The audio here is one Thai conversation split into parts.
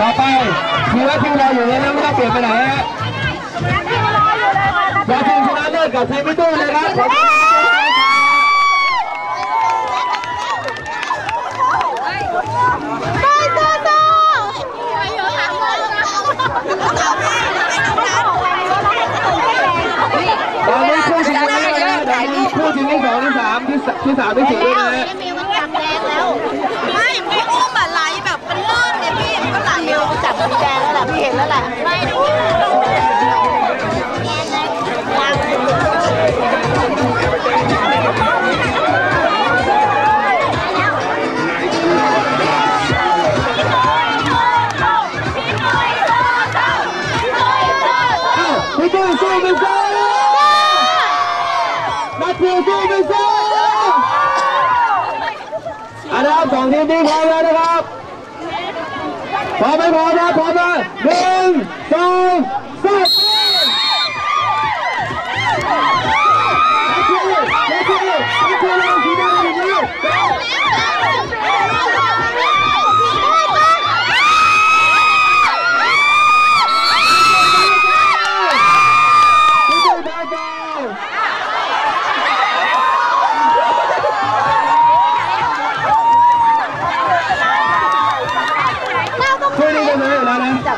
ต่อไปทีว่าทีมเราอยู่แล้วนะไม่ต้องเปลี่ยนไปไหนฮะเดี๋ยวทีมชนะเลิศกับทีมไม่ตู้เลยครับตอนนี้คู่ชิงชนะเลิศนะเดี๋ยวมีคู่ชิงที่สองที่สามที่สที่สามที่สี่ด้วยนะฮะ สู้สู้ไปสู้นักเรียนสู้ไปสู้อันดับสองทีมที่พร้อมแล้วนะครับพร้อมไหมพร้อมนะพร้อมนะหนึ่งสองสาม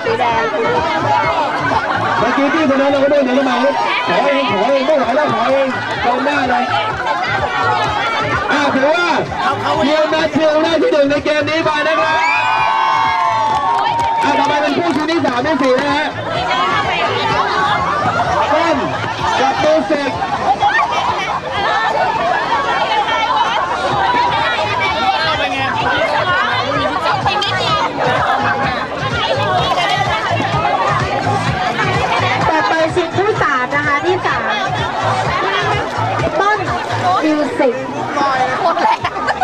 สีแดงเมื่อกี้พี่คนนั้นเราก็เดินหนีทำไมขอเองขอเองไม่ไหวแล้วขอเองตรงหน้าเลยอ้าวถือว่าเดียวนาเชียมได้ที่หนึ่งในเกมนี้ไปนะครับอ่าต่อไปเป็นผู้ชิงที่สามที่สี่นะฮะ มิวสิก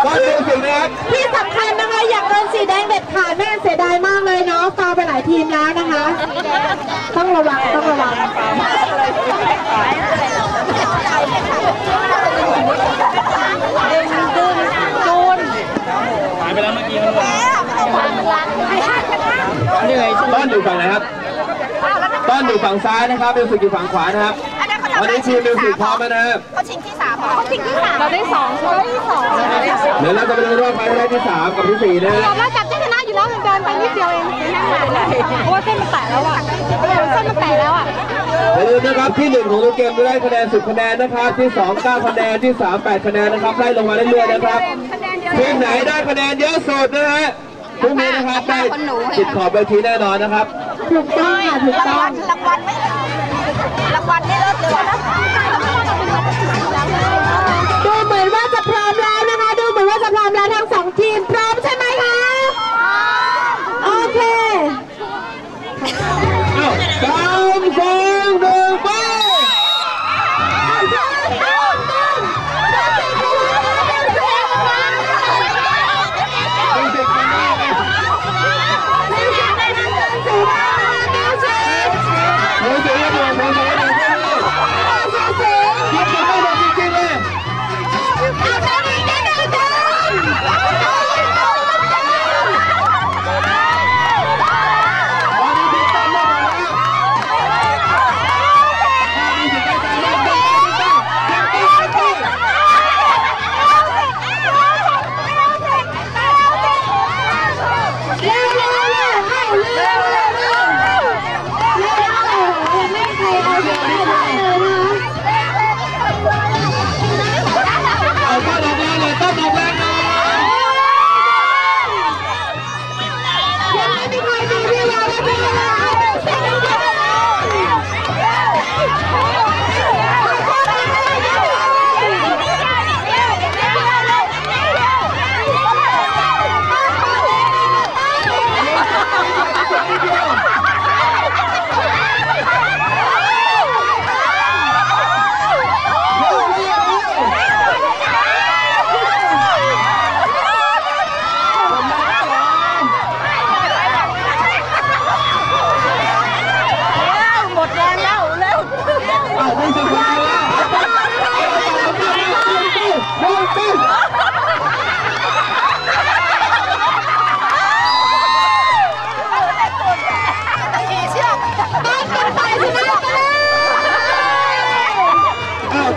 ต้นมิวสิกนะครับที่สำคัญนะคะอยากโดนสีแดงเด็ดขาดแม่งั้นเสียดายมากเลยเนาะฟาวไปหลายทีมแล้วนะคะ ต้องระวังต้องระวังต้นอยู่ฝั่งไหนครับต้นอยู่ฝั่งซ้ายนะครับมิวสิกอยู่ฝั่งขวานะครับตอนนี้ทีมมิวสิกพร้อมแล้วนะครับเขาชิงที่สามเขาชิงที่สามเราได้สองเขาได้สองเดี๋ยวเราจะไปดูรอบไฟแรกที่สามกับที่สี่นะฮะเราจับที่ชนะอยู่แล้วเหมือนกันไปนิดเดียวเองนั่งหลายเลยเพราะว่าเส้นมันแตกแล้วอะเส้นมันแตกแล้วอะอย่าลืมนะครับที่หนึ่งของทุกเกมได้คะแนน10คะแนนนะครับที่สอง9คะแนนที่สาม8คะแนนนะครับไล่ลงมาเรื่อยๆนะครับทีมไหนได้คะแนนเยอะสุดนะฮะพรุ่งนี้นะครับได้ติดขอบเวทีแน่นอนนะครับถูกต้องค่ะถูกรางต้อวังลรางวัลไม่รางวัลไม่เลิศเลย องทีมพร้อมใช่ไหมคะ โอเคเอ้า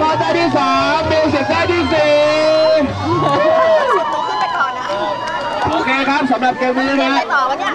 บอลได้ที่สามมิวสิกได้ที่สี่โอเคครับสำหรับเกมนี้นะ ไปต่อวะเนี่ย